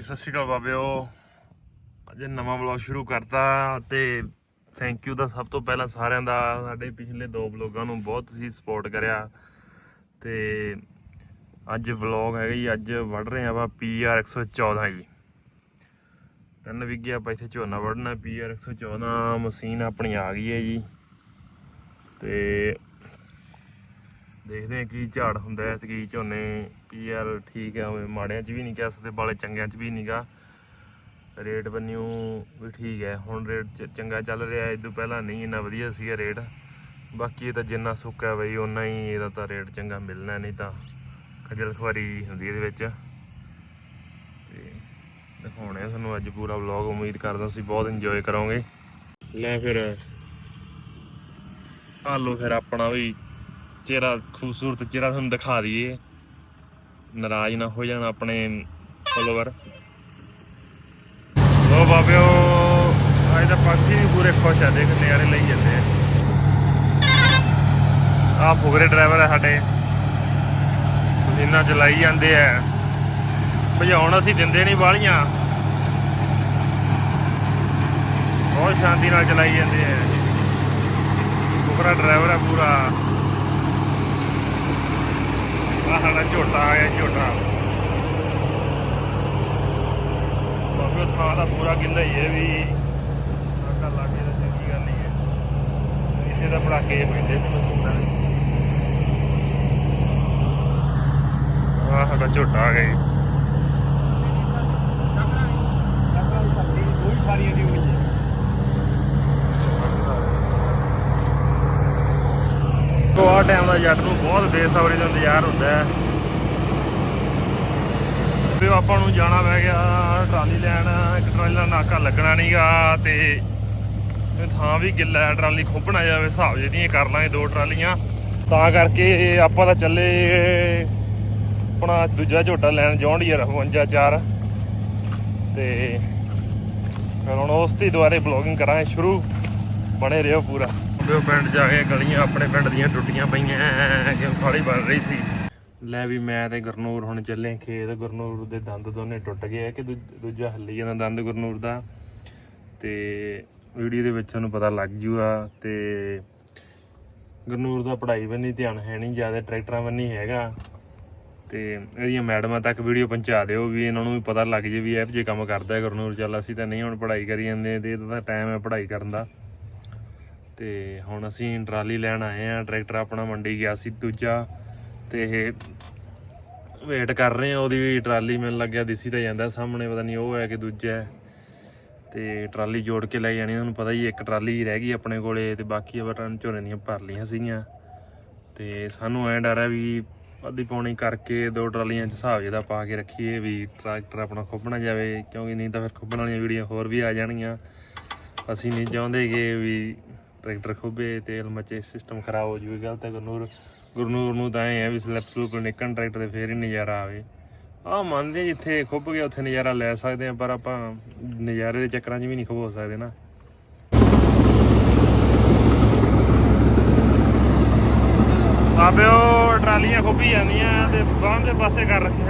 ਜੀ, ਸਤਿ ਸ਼੍ਰੀ ਅਕਾਲ ਬਾਬਿਓ। ਅੱਜ ਨਵਾਂ ਵਲੌਗ ਸ਼ੁਰੂ ਕਰਤਾ ਤੇ ਥੈਂਕ ਯੂ ਦਾ ਸਭ ਤੋਂ ਪਹਿਲਾਂ ਸਾਰਿਆਂ ਦਾ, ਸਾਡੇ ਪਿਛਲੇ ਦੋ ਵਲੌਗਾਂ ਨੂੰ ਬਹੁਤ ਤੁਸੀਂ ਸਪੋਰਟ ਕਰਿਆ। ਤੇ ਅੱਜ ਵਲੌਗ ਹੈਗਾ ਜੀ, ਅੱਜ ਵੜ ਰਹੇ ਆਪਾਂ ਪੀਆਰ 114 ਜੀ। ਤਿੰਨ ਵਿਗੇ ਆਪਾਂ ਇੱਥੇ ਝੋਨਾ ਵੜਨਾ ਪੀਆਰ 114 ਮਸ਼ੀਨ ਆਪਣੀ ਆ ਗਈ ਹੈ ਜੀ। ਤੇ ਦੇਖਦੇ ਹਾਂ ਕੀ ਝਾੜ ਹੁੰਦਾ ਹੈ ਤੇ ਕੀ ਝੋਨੇ ਕੀ ਯਾਰ ਠੀਕ ਹੈ ਮਾੜਿਆਂ 'ਚ ਵੀ ਨਹੀਂ ਕਹਿ ਸਕਦੇ, ਬਾਲੇ ਚੰਗਿਆਂ 'ਚ ਵੀ ਨਹੀਂਗਾ ਰੇਟ ਬੰਨਿਓ ਵੀ ਠੀਕ ਹੈ, ਹੁਣ ਰੇਟ ਚ- ਚੰਗਾ ਚੱਲ ਰਿਹਾ ਇਹ ਤੋਂ ਪਹਿਲਾਂ ਨਹੀਂ ਇੰਨਾ ਵਧੀਆ ਸੀਗਾ ਰੇਟ। ਬਾਕੀ ਇਹ ਤਾਂ ਜਿੰਨਾ ਸੁੱਕਾ ਬਈ, ਓਨਾ ਹੀ ਇਹਦਾ ਤਾਂ ਰੇਟ ਚੰਗਾ ਮਿਲਣਾ, ਨਹੀਂ ਤਾਂ ਖਜਲ ਖਵਾਰੀ ਹੁੰਦੀ ਇਹਦੇ ਵਿੱਚ। ਤੇ ਦਿਖਾਉਣੇ ਆ ਤੁਹਾਨੂੰ ਅੱਜ ਪੂਰਾ ਵਲੌਗ ਉਮੀਦ ਕਰਦਾ ਤੁਸੀਂ ਬਹੁਤ ਇੰਜੋਏ ਕਰੋਗੇ। ਲੈ ਫਿਰ ਆਲੋ ਫਿਰ ਆਪਣਾ ਵੀ ਚਿਹਰਾ ਖੂਬਸੂਰਤ ਚਿਹਰਾ ਤੁਹਾਨੂੰ ਦਿਖਾ ਦਈਏ। ਨਾਰਾਜ਼ ਨਾ ਹੋ ਜਾਣ ਆਪਣੇ ਫੋਲੋਵਰ ਲੋ ਬਾਬਿਓ, ਅੱਜ ਤਾਂ ਪੰਛੀ ਵੀ ਪੂਰੇ ਖੁਸ਼ ਆ, ਦੇਖ ਨਜ਼ਾਰੇ ਲਈ ਜਾਂਦੇ ਆ। ਆ ਫੁਗਰੇ ਡਰਾਈਵਰ ਆ ਸਾਡੇ। ਇਹਨਾਂ ਚਲਾਈ ਜਾਂਦੇ ਆ। ਭਜਾਉਣ ਅਸੀਂ ਦਿੰਦੇ ਨਹੀਂ ਬਾਲੀਆਂ ਬਹੁਤ ਸ਼ਾਂਤੀ ਨਾਲ ਚਲਾਈ ਜਾਂਦੇ ਆ। ਫੁਗਰਾ ਡਰਾਈਵਰ ਆ ਪੂਰਾ। ਸਾਡਾ ਝੋਟਾ ਆ ਗਿਆ ਝੋਟਾ ਬਾਬੇ ਥਾਂ ਦਾ ਪੂਰਾ ਗਿੱਲਾ ਹੀ ਹੈ ਵੀ ਆਕਾ ਲਾਗੇ ਤਾਂ ਚੰਗੀ ਗੱਲ ਨਹੀਂ ਹੈ। ਇਸੇ ਦਾ ਪੜਾਕੇ ਜਿਹੇ ਪੈਂਦੇ ਸੀ ਮਸੂਦਾਂ ਦੇ ਸਾਡਾ ਝੋਟਾ ਆ ਗਿਆ ਜੀ। ਤੋ ਆ ਟਾਈਮ ਦਾ ਜੱਟ ਨੂੰ ਬਹੁਤ ਬੇਸਬਰੀ ਦਾ ਇੰਤਜ਼ਾਰ ਹੁੰਦਾ ਹੈ। ਵੀ ਆਪਾਂ ਨੂੰ ਜਾਣਾ ਪੈ ਗਿਆ, ਟਰਾਲੀ ਲੈਣ। ਇੱਕ ਟਰਾਲੀ ਦਾ ਨਾਕਾ ਲੱਗਣਾ ਨਹੀਂਗਾ ਤੇ ਥਾਂ ਵੀ ਗਿੱਲਾ ਹੈ, ਟਰਾਲੀ ਖੋਪਣਾ ਜਾਵੇ, ਹਿਸਾਬ ਜਿਹੜੀਆਂ ਕਰ ਲਾਂਗੇ ਦੋ ਟਰਾਲੀਆਂ। ਤਾਂ ਕਰਕੇ ਆਪਾਂ ਤਾਂ ਚੱਲੇ ਆਪਣਾ ਦੂਜਾ ਝੋਟਾ ਲੈਣ, ਜੌਂਡੀਅਰ 554 ਤੇ ਫਿਰ ਹੁਣ ਉਸ ਤੇ ਦੁਆਰੇ ਬਲੌਗਿੰਗ ਕਰਾਂਗੇ ਸ਼ੁਰੂ। ਬਣੇ ਰਹੋ ਪੂਰਾ। ਉਹ ਪਿੰਡ ਜਾ ਕੇ ਗਲੀਆਂ, ਆਪਣੇ ਪਿੰਡ ਦੀਆਂ ਟੁੱਟੀਆਂ ਪਈਆਂ ਕਿ ਫਾਲੀ ਬਣ ਰਹੀ ਸੀ। ਲੈ ਵੀ ਮੈਂ ਤੇ ਗੁਰਨੂਰ ਹੁਣ ਚੱਲੇ ਖੇਤ, ਗੁਰਨੂਰ ਦੇ ਦੰਦ ਦੋਨੇ ਟੁੱਟ ਗਏ ਆ ਕਿ ਦੂ- ਦੂਜਾ ਹੱਲੀ ਜਾਂਦਾ ਦੰਦ ਗੁਰਨੂਰ ਦਾ। ਤੇ ਵੀਡੀਓ ਦੇ ਵਿੱਚ ਤੁਹਾਨੂੰ ਪਤਾ ਲੱਗ ਜੂਗਾ ਤੇ ਗੁਰਨੂਰ ਦਾ ਪੜ੍ਹਾਈ ਬੰਨੀ ਧਿਆਨ ਹੈ ਨਹੀਂ, ਜ਼ਿਆਦਾ ਟਰੈਕਟਰਾਂ ਬੰਨੀ ਹੈਗਾ। ਤੇ ਇਹਦੀਆਂ ਮੈਡਮਾਂ ਤੱਕ ਵੀਡੀਓ ਪਹੁੰਚਾ ਦਿਓ ਵੀ ਇਹਨਾਂ ਨੂੰ ਵੀ ਪਤਾ ਲੱਗ ਜੇ ਵੀ ਇਹ ਜੇ ਕੰਮ ਕਰਦਾ ਹੈ ਗੁਰਨੂਰ, ਚੱਲ ਅਸੀਂ ਤਾਂ ਨਹੀਂ ਹੁਣ ਪੜ੍ਹਾਈ ਕਰੀ ਜਾਂਦੇ, ਤੇ ਇਹਦਾ ਤਾਂ ਟਾਈਮ ਹੈ ਪੜ੍ਹਾਈ ਕਰਨ ਦਾ। ਤੇ ਹੁਣ ਅਸੀਂ ਟਰਾਲੀ ਲੈਣ ਆਏ ਆ ਟਰੈਕਟਰ ਆਪਣਾ ਮੰਡੀ ਗਿਆ ਸੀ ਦੂਜਾ। ਤੇ ਵੇਟ ਕਰ ਰਹੇ ਆ, ਉਹਦੀ ਵੀ ਟਰਾਲੀ ਮੈਨੂੰ ਲੱਗਿਆ ਦਿਸੀ ਤਾਂ ਜਾਂਦਾ ਸਾਹਮਣੇ, ਪਤਾ ਨਹੀਂ ਉਹ ਹੈ ਕਿ ਦੂਜਾ ਹੈ। ਤੇ ਟਰਾਲੀ ਜੋੜ ਕੇ ਲੈ ਜਾਣੀ, ਤੁਹਾਨੂੰ ਪਤਾ ਹੀ ਇੱਕ ਟਰਾਲੀ ਰਹਿ ਗਈ ਆਪਣੇ ਕੋਲੇ ਤੇ ਬਾਕੀ ਆਪਾਂ ਝੋਨੇ ਦੀਆਂ ਭਰ ਲਈਆਂ ਸੀਗੀਆਂ। ਤੇ ਸਾਨੂੰ ਐਂ ਡਰ ਹੈ ਵੀ ਅੱਧੀ ਪੌਣੀ ਕਰਕੇ ਦੋ ਟਰਾਲੀਆਂ 'ਚ ਹਿਸਾਬ ਜਿਹਦਾ ਪਾ ਕੇ ਰੱਖੀਏ ਵੀ ਟਰੈਕਟਰ ਆਪਣਾ ਖੁੱਬਣਾ ਜਾਵੇ, ਕਿਉਂਕਿ ਨਹੀਂ ਤਾਂ ਫਿਰ ਖੁੱਬਣ ਵਾਲੀਆਂ ਵੀਡੀਓ ਹੋਰ ਵੀ ਆ ਜਾਣਗੀਆਂ। ਅਸੀਂ ਨਹੀਂ ਚਾਹੁੰਦੇਗੇ ਵੀ ਟਰੈਕਟਰ ਖੁੱਬੇ ਤੇਲ ਮਚੇ ਸਿਸਟਮ ਖਰਾਬ ਹੋ ਜੂਗਾ, ਗਲਤ ਹੈ ਗੁਰਨੂਰ। ਗੁਰਨੂਰ ਨੂੰ ਤਾਂ ਐ ਵੀ ਸਲਿੱਪ ਸਲੂਪ ਨਿਕਲਣ ਟਰੈਕਟਰ ਦੇ ਫੇਰ ਹੀ ਨਜ਼ਾਰਾ ਆਵੇ। ਆਹ ਮੰਨਦੇ ਹਾਂ ਜਿੱਥੇ ਖੁੱਬ ਗਿਆ, ਉੱਥੇ ਨਜ਼ਾਰਾ ਲੈ ਸਕਦੇ ਆ, ਪਰ ਆਪਾਂ ਨਜ਼ਾਰੇ ਦੇ ਚੱਕਰਾਂ 'ਚ ਵੀ ਨਹੀਂ ਖੁੱਬ ਸਕਦੇ ਨਾ। ਬਾਬਿਓ ਟਰਾਲੀਆਂ ਖੁੱਬੀ ਜਾਂਦੀਆਂ ਤੇ ਬਾਹਰ ਦੇ ਪਾਸੇ ਕਰ ਰੱਖੀਆਂ।